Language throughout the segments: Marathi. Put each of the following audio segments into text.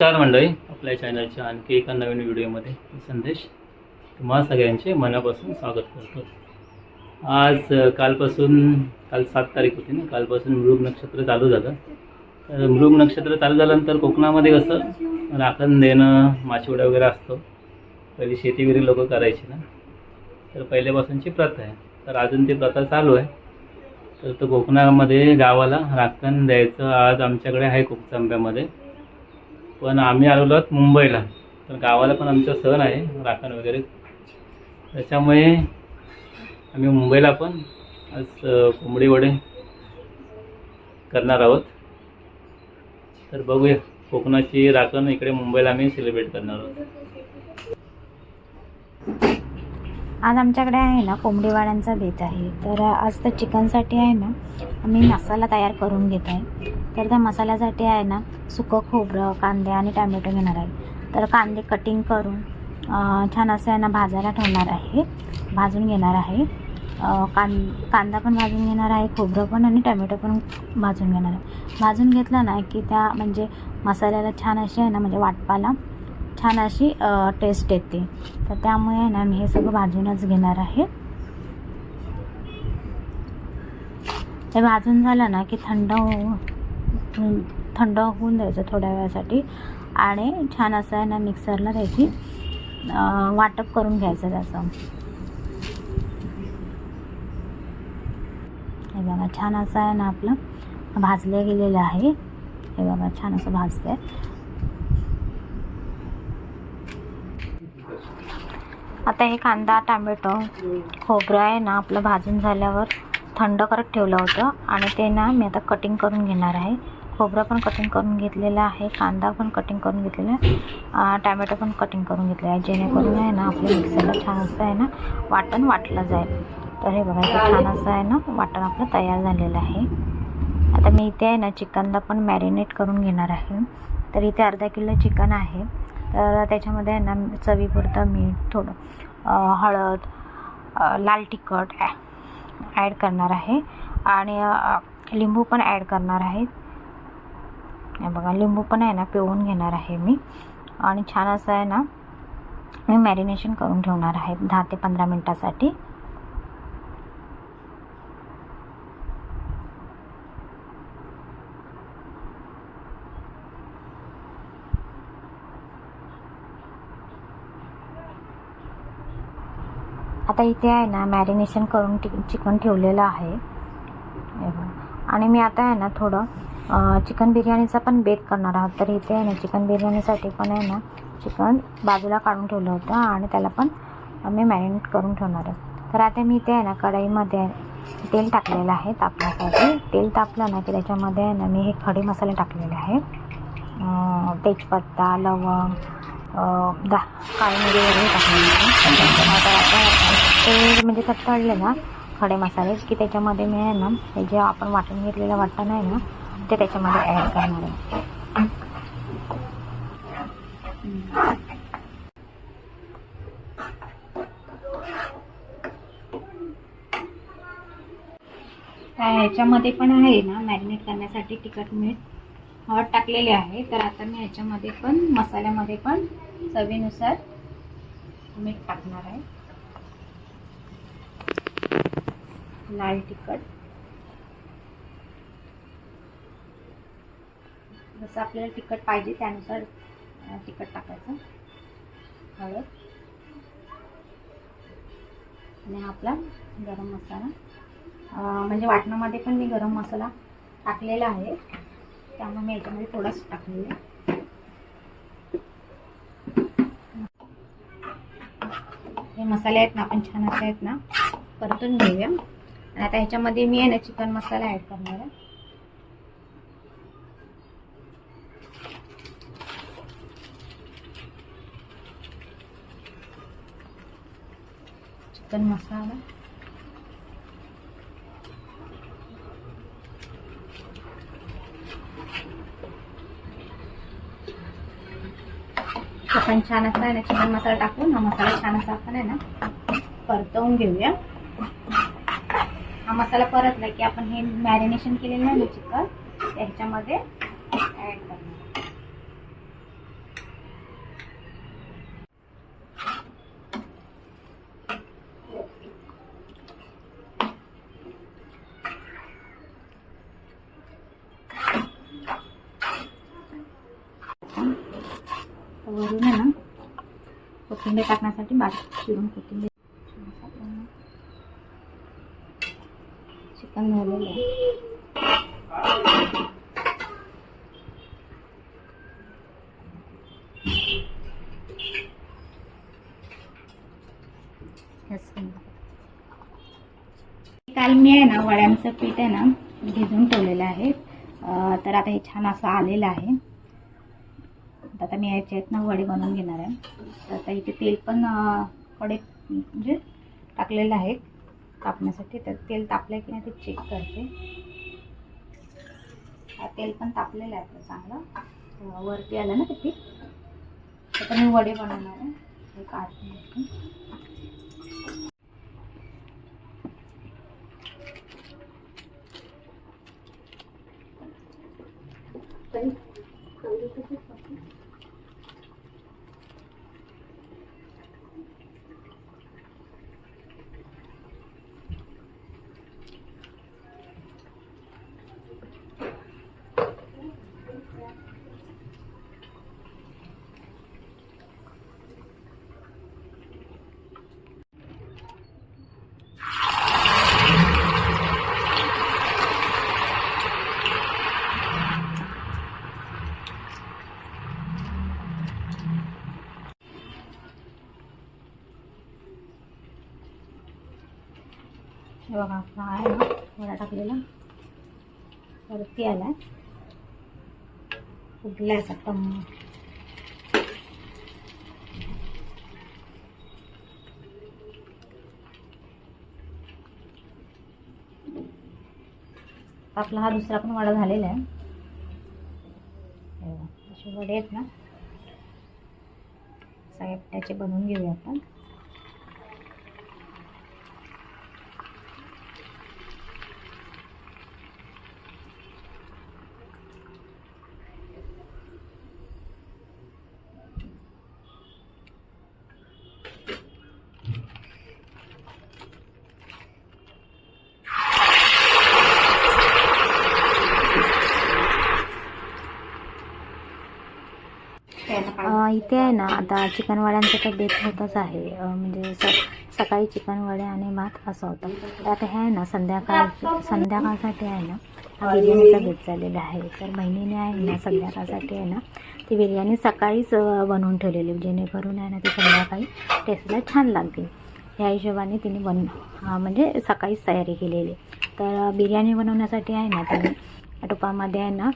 चार मंडळी आपल्या चॅनलच्या आणखी एका नवीन व्हिडिओमध्ये संदेश तुम्हा सगळ्यांचे मनापासून स्वागत करतो. आज कालपासून काल सात तारीख होती ना कालपासून मृग नक्षत्र चालू झालं. तर मृग नक्षत्र चालू झाल्यानंतर कोकणामध्ये कसं राखण देणं माशिवडा वगैरे असतो. पहिली शेती वगैरे लोक करायची ना. तर पहिल्यापासूनची प्रथा आहे. तर अजून ती प्रथा चालू आहे. तर तो कोकणामध्ये गावाला राखण द्यायचं आज आमच्याकडे आहे कोकचांब्यामध्ये. पण आम्ही आलेलो आहोत मुंबईला. तर गावाला पण आमचा सण आहे राखण वगैरे. त्याच्यामुळे आम्ही मुंबईला पण आज कोंबडी वडे करणार आहोत. तर बघूया कोकणाची राखण इकडे मुंबईला आम्ही सेलिब्रेट करणार आहोत. आज आमच्याकडे आहे ना कोंबडीवाड्यांचा बेत आहे. तर आज तर चिकनसाठी आहे ना आम्ही मसाला तयार करून घेत आहे. तर त्या मसाल्यासाठी आहे ना सुकं खोबरं कांदे आणि टॅमॅटो घेणार आहे. तर कांदे कटिंग करून छान असं आहे ना भाजायला ठेवणार आहे. भाजून घेणार आहे. कां कांदा पण भाजून घेणार आहे खोबरं पण आणि टॅमॅटो पण भाजून घेणार आहे. भाजून घेतलं ना की त्या म्हणजे मसाल्याला छान अशी आहे ना म्हणजे वाटपाला छान अशी टेस्ट येते. तर त्यामुळे आहे ना मी हे सगळं भाजूनच घेणार आहे. हे भाजून झालं ना की थंड होऊ थंड होऊन द्यायचं थोड्या वेळासाठी. आणि छान असं आहे ना मिक्सरला त्याची वाटप करून घ्यायचं त्याचं. हे बघा छान असं आहे ना आपलं भाजलं गेलेलं आहे. हे बघा छान असं भाजतंय. आता हे कांदा टॅमॅटो खोबरं आहे ना आपलं भाजून झाल्यावर थंड करत ठेवलं होतं. आणि ते ना मी आता कटिंग करून घेणार आहे. खोबरं पण कटिंग करून घेतलेलं आहे कांदा पण कटिंग करून घेतलेला आहे टॅमॅटो पण कटिंग करून घेतलेलं आहे. जेणेकरून आहे ना आपल्या मिक्सरला छान असं आहे ना वाटण वाटलं जाईल. तर हे बघायचं छान असं आहे ना वाटण आपलं तयार झालेलं आहे. आता मी इथे आहे ना चिकनला पण मॅरिनेट करून घेणार आहे. तर इथे अर्धा किलो चिकन आहे. तर त्याच्यामध्ये आहे ना चवीपुरतं मीठ थोडं हळद लाल तिखट ॲ ॲड करणार आहे. आणि लिंबू पण ॲड करणार आहे. हे बघा लिंबू पण आहे ना पिळून घेणार आहे मी. आणि छान असं आहे ना मी मॅरिनेशन करून ठेवणार आहे दहा ते पंधरा मिनटासाठी. आता इथे आहे ना मॅरिनेशन करून टी चिकन ठेवलेलं आहे. आणि मी आता आहे ना थोडं चिकन बिर्याणीचा पण बेत करणार आहोत. तर इथे आहे ना चिकन बिर्याणीसाठी पण आहे ना चिकन बाजूला काढून ठेवलं होतं आणि त्याला पण मी मॅरिनेट करून ठेवणार आहे. तर आता मी इथे आहे ना कढईमध्ये तेल टाकलेलं आहे तापण्यासाठी. तेल तापलं ना की त्याच्यामध्ये आहे ना मी हे खडे मसाले टाकलेले आहे तेजपत्ता लवंग दा काळी मिरी वगैरे टाकलेली आहे. आता ते म्हणजे तडतडले ना खडे मसाले की त्याच्यामध्ये मी आहे ना हे जे आपण वाटून घेतलेलं वाटण आहे ना ते त्याच्यामध्ये ॲड करणार आहे. ह्याच्यामध्ये पण आहे ना मॅरिनेट करण्यासाठी तिखट मीठ हळद टाकलेले आहे. तर आता मी ह्याच्यामध्ये पण मसाल्यामध्ये पण चवीनुसार मीठ टाकणार आहे. लाल तिखट. जसं आपल्याला तिखट पाहिजे त्यानुसार तिखट टाकायचं. हळद. आणि आपला गरम मसाला. म्हणजे वाटणामध्ये पण मी गरम मसाला टाकलेला आहे. त्यामुळे मी याच्यामध्ये थोडाच टाकलेला आहे. हे मसाले आहेत ना आपण छान असे आहेत ना परतून घेऊया. आणि आता ह्याच्यामध्ये मी आहे ना चिकन मसाला ॲड करणार आहे. चिकन मसाला. आपण छान असा आहे ना चिकन मसाला टाकून हा मसाला छान असा आपण आहे ना परतवून घेऊया. हा मसाला परतला की आपण हे मॅरिनेशन केलेलं आहे ना चिकन त्याच्यामध्ये ॲड करणार. वरून आहे ना कोथिंबीर टाकण्यासाठी बारीक चिरून कोथिंबीर. चिकन झालेलं आहे. काल मी आहे ना वड्यांचं पीठ आहे ना भिजून ठेवलेलं आहे. तर आता हे छान असं आलेलं आहे. आता मी याच्यात ना वडे बनवून घेणार आहे. तर आता इथे तेल पण कडे म्हणजे टाकलेलं आहे. तापण्यासाठी. तर तेल तापलं की नाही ते चेक करते. तेल पण तापलेलं आहे आपलं चांगलं. वरती आलं ना ते पीठ? आता मी वडे बनवणार आहे. एक काढून घेते. हे बघा आहे ना वडा टाकलेला. वरती आला फुगला असा टम. आपला हा दुसरा पण वडा झालेला आहे. असे वडे आहेत ना. साहेब त्याचे बनवून घेऊया आपण. ते आहे ना आता चिकनवाड्यांचा तर बेत होतच आहे. म्हणजे स सकाळी चिकनवडे आणि भात असं होतं. तर आता हे आहे ना संध्याकाळ संध्याकाळसाठी आहे ना हा बिर्याणीचा बेत झालेला आहे. तर बहिणीने आहे ना संध्याकाळसाठी आहे ना ती बिर्याणी सकाळीच बनवून ठेवलेली जेणेकरून आहे ना ती संध्याकाळी टेस्टला छान लागते ह्या हिशोबाने तिने बन म्हणजे सकाळीच तयारी केलेली तर बिर्याणी बनवण्यासाठी आहे ना तिने टोपामध्ये आहे ना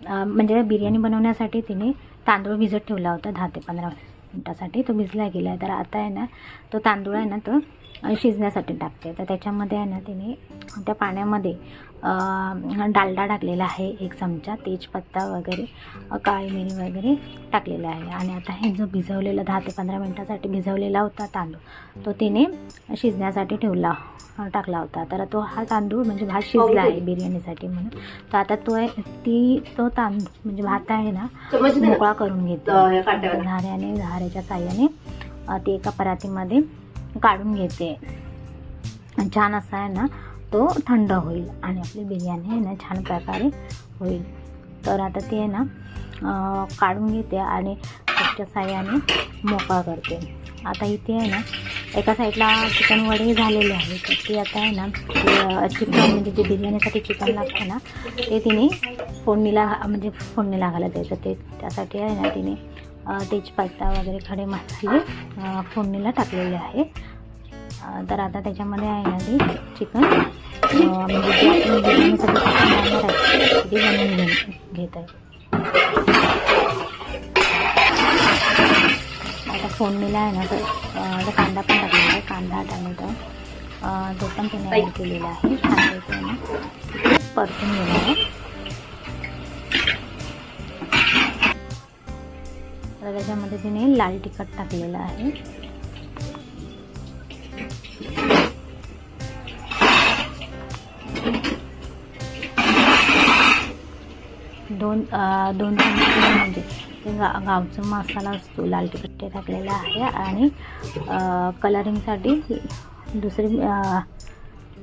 म्हणजे बिर्याणी बनवण्यासाठी तिने तांदूळ भिजत ठेवला होता दहा ते पंधरा मिनटासाठी. तो भिजला गेला आहे. तर आता आहे ना तो तांदूळ आहे ना तो शिजण्यासाठी टाकते. तर त्याच्यामध्ये आहे ना तिने त्या पाण्यामध्ये डालडा टाकलेला आहे एक चमचा तेजपत्ता वगैरे काळी मिरी वगैरे टाकलेला आहे. आणि आता हे जो भिजवलेला दहा ते पंधरा मिनटासाठी भिजवलेला होता तांदूळ तो तिने शिजण्यासाठी ठेवला टाकला होता. तर तो हा तांदूळ म्हणजे भात शिजला आहे बिर्याणीसाठी म्हणून. तर आता तो आहे ती तो तांदूळ म्हणजे भात आहे ना मोकळा करून घेते. धाऱ्याने धाऱ्याच्या साह्याने ते एका परातीमध्ये काढून घेते. छान असा आहे ना तो थंड होईल आणि आपली बिर्याणी आहे ना छान प्रकारे होईल. तर आता ती आहे ना काढून घेते आणि त्याच्या साह्याने मोकळा करते. आता इथे आहे ना एका साईडला चिकन वडे झालेले आहे तर ती आता आहे ना चिकन म्हणजे जे बिर्याणीसाठी चिकन लागतं ना ते तिने फोडणीला म्हणजे फोडणीला घालत आहे तर ते त्यासाठी आहे ना तिने तेजपत्ता वगैरे खडे मसाले फोडणीला टाकलेले आहे. तर आता त्याच्यामध्ये आहे ना ते चिकन. म्हणजे जे आपण बिर्याणीसाठी आहे ते बनवून घेत घेत आहे. आता फोडणीला आहे ना तर कांदा पण टाकलेला आहे कांदा टमॅटो. तो पण त्याने ॲड केलेला आहे. छानपैकी परतून घेणार आहे. तर त्याच्यामध्ये तिने लाल तिखट टाकलेलं आहे. दोन दोन चमचे म्हणजे गा गावचा मसाला असतो लाल तिखट टाकलेला आहे आणि कलरिंगसाठी दुसरी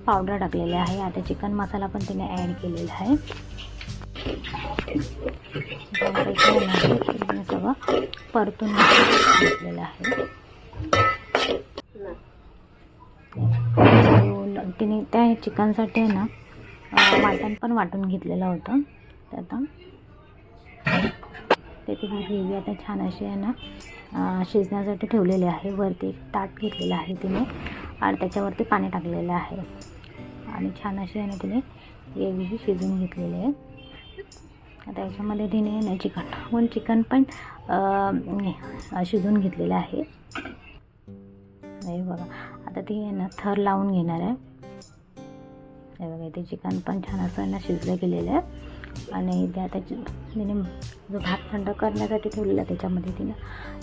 पावडर टाकलेली आहे. आता चिकन मसाला पण तिने ॲड केलेला आहे. सगळं परतून घेतलेलं आहे तिने त्या चिकनसाठी आहे ना वाटण पण वाटून घेतलेलं होतं. ते आता त्याची ग्रेव्ही आता छान अशी आहे ना शिजण्यासाठी ठेवलेली आहे. वरती एक ताट घेतलेलं आहे तिने आणि त्याच्यावरती पाणी टाकलेलं आहे. आणि छान अशी आहे ना तिने ग्रेव्ही शिजवून घेतलेली आहे. आता याच्यामध्ये तिने ना चिकन टाकून चिकन पण अं, शिजवून घेतलेलं आहे. हे बघा आता ती आहे ना थर लावून घेणार आहे. हे बघा इथे चिकन पण छान असं ना शिजलं गेलेलं आहे. आणि इथे आता तिने जो भात थंड करण्यासाठी ठेवलेला त्याच्यामध्ये तिनं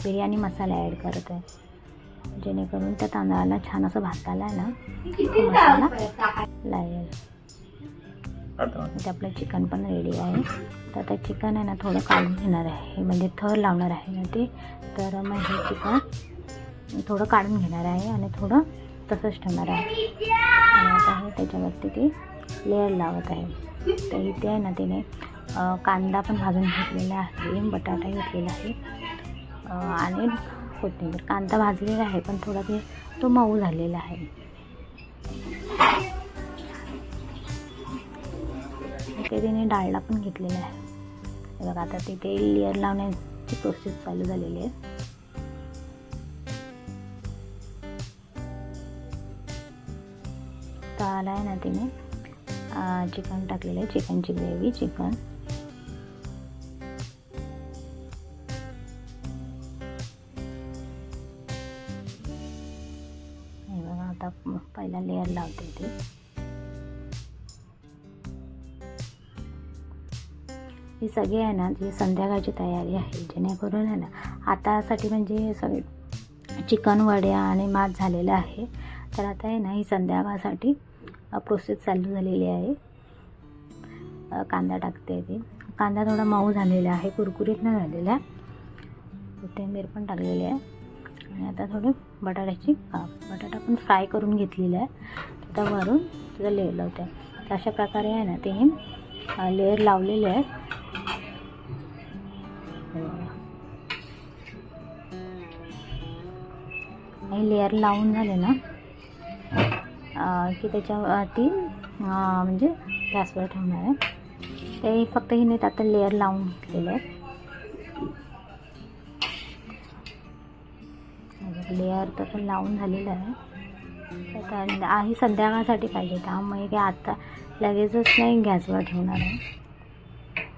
बिर्याणी मसाला ॲड करत आहे. जेणेकरून त्या तांदळाला छान असं भाताला आहे ना तो मसाला लागेल इथे म्हणजे आपलं चिकन पण रेडी आहे. तर आता चिकन आहे ना थोडं काढून घेणार आहे. म्हणजे थर लावणार आहे ना ते. तर मग हे चिकन थोडं काढून घेणार आहे आणि थोडं तसंच ठेवणार आहे. आणि आता हे त्याच्यावरती ती लेअर लावत आहे. तर इथे आहे ना तिने कांदा पण भाजून घेतलेला आहे बटाटा घेतलेला आहे. आणि कोथिंबीर. कांदा भाजलेला आहे पण थोडा ते तो मऊ झालेला आहे. ते तिने डाळला पण घेतलेला आहे. हे बघा आता तिथे लेअर लावण्याची प्रोसेस चालू झालेली आहे. आला आहे ना तिने चिकन टाकलेलं आहे चिकनची ग्रेव्ही चिकन. हे बघा आता पहिला लेअर लावते ती. ही सगळी आहे ना जी संध्याकाळची तयारी आहे जेणेकरून आहे ना आतासाठी म्हणजे सगळे चिकन वड्या आणि मात झालेलं आहे. तर आता आहे ना ही संध्याकाळसाठी प्रोसेस चालू झालेली आहे. कांदा टाकते ते कांदा थोडा मऊ झालेला आहे कुरकुरीत न झालेला. कोथिंबीर पण टाकलेली आहे. आणि आता थोडी बटाट्याची काप बटाटा पण फ्राय करून घेतलेला आहे. आता वरून त्याचा लेअर लावते. तर अशा प्रकारे आहे ना ते लेअर लावलेले आहे. हे लेअर लावून झाले ना की त्याच्यावरती म्हणजे गॅसवर ठेवणार आहे. ते फक्त हिने आता लेअर लावून घेतलेलं आहे. लेअर तर पण लावून झालेलं आहे. तर आता ही संध्याकाळसाठी पाहिजे त्यामुळे काय आता लगेचच नाही गॅसवर ठेवणार आहे.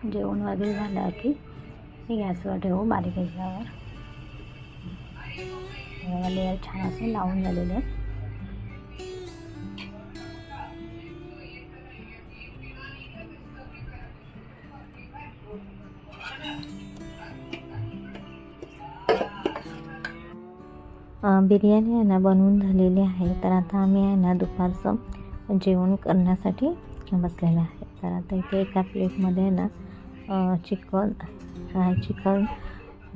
जेवण वगैरे झालं की मी गॅसवर ठेवू बारीक ह्याच्यावर लेअर छान असे लावून झालेले आहे बिर्याणी आहे ना बनवून झालेली आहे. तर आता आम्ही आहे ना दुपारचं जेवण करण्यासाठी बसलेलं आहे. तर आता इथे एका प्लेटमध्ये आहे ना चिकन चिकन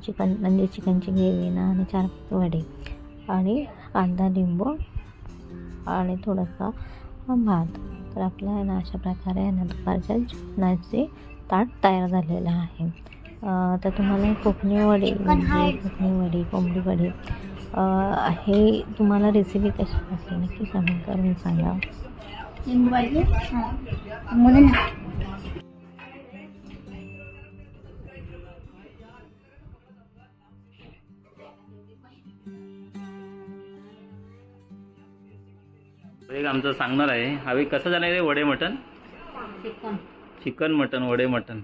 चिकन म्हणजे चिकनची ग्रेव्ही ना आणि चार वडे. आणि कांदा लिंबू आणि थोडासा भात. तर आपलं आहे ना अशा प्रकारे आहे ना दुपारच्या जेवणाचे ताट तयार झालेलं आहे. तर तुम्हाला कोकणी वडी म्हणजे कोकणी वडी कोंबडी वडी हे तुम्हाला रेसिपी कशी वाटली नक्की कमेंट करून सांगा. एक आमचं सांगणार आहे. हवे कसं झालं रे वडे मटन चिकन. चिकन मटन वडे मटन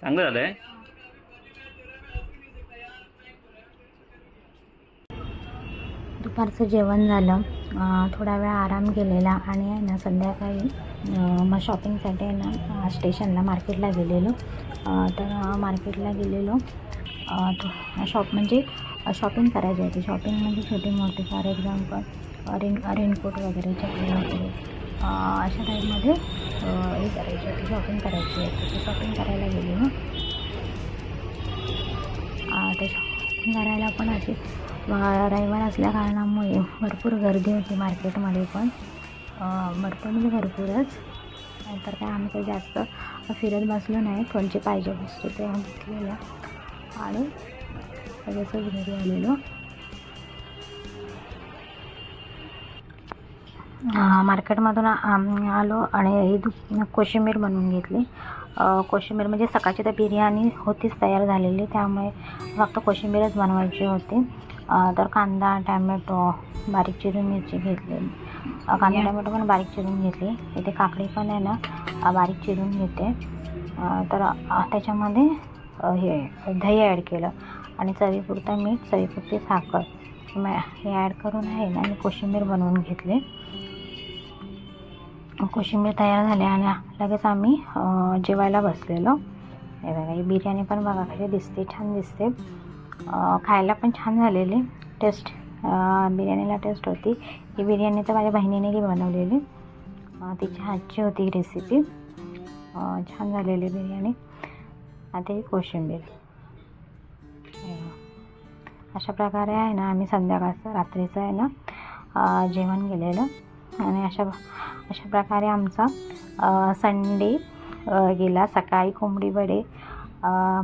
चांगलं झालं आहे दुपारचं जेवण झालं. थोडा वेळ आराम केलेला आणि आहे ना संध्याकाळी मग शॉपिंगसाठी आहे ना स्टेशनला मार्केटला गेलेलो. तर मार्केटला गेलेलो. शॉप म्हणजे शॉपिंग करायची होती. शॉपिंग म्हणजे छोटी मोठी फॉर एक्झाम्पल रेन रेनकोट वगैरे चपली वगैरे. अशा टाईपमध्ये हे करायची होती शॉपिंग करायची होती. ती शॉपिंग करायला गेली ना. ते शॉपिंग करायला पण अशी रविवार असल्या कारणामुळे भरपूर गर्दी होती मार्केटमध्ये पण. भरपूर म्हणजे भरपूरच. नंतर काय आम्ही काही जास्त फिरत बसलो नाही. कोणची पाहिजे वस्तू ते घेतलेलं आणि लगेचच घरी आलेलो. मार्केटमधून आम- आलो आणि ही दु- कोशिंबीर बनवून घेतली. कोशिंबीर म्हणजे सकाळची तर बिर्याणी होतीच तयार झालेली त्यामुळे फक्त कोशिंबीरच बनवायची होती. तर कांदा टॅमॅटो बारीक चिरून मिरची घेतली. कांदा टॅमॅटो पण बारीक चिरून घेतली. इथे काकडी पण आहे ना बारीक चिरून घेते. तर त्याच्यामध्ये हे दही ॲड केलं आणि चवीपुरतं मीठ चवीपुरती साखर. म- हे ॲड करून आहे ना आणि कोशिंबीर बनवून घेतली. कोशिंबीर तयार झाली आणि लगेच आम्ही जेवायला बसलेलो. हे बघा ही बिर्याणी पण बघा कशी दिसते छान दिसते. खायला पण छान झालेली. टेस्ट बिर्याणीला टेस्ट होती. ही बिर्याणी तर माझ्या बहिणीने बनवलेली. तिची तिच्या हातची होती रेसिपी छान झालेली बिर्याणी. आता ही कोशिंबीर. अशा प्रकारे आहे ना आम्ही संध्याकाळचं रात्रीचं आहे ना जेवण गेलेलं आणि अशा अशा प्रकारे आमचा संडे गेला. सकाळी कोंबडी वडे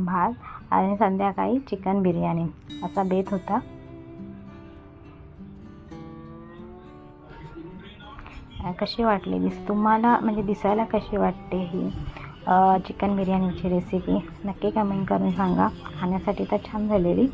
भात आणि संध्याकाळी चिकन बिर्याणी. असा बेत होता. कशी वाटली दिस तुम्हाला म्हणजे दिसायला कशी वाटते ही चिकन बिर्याणीची रेसिपी नक्की कमेंट करून सांगा. खाण्यासाठी तर छान झालेली.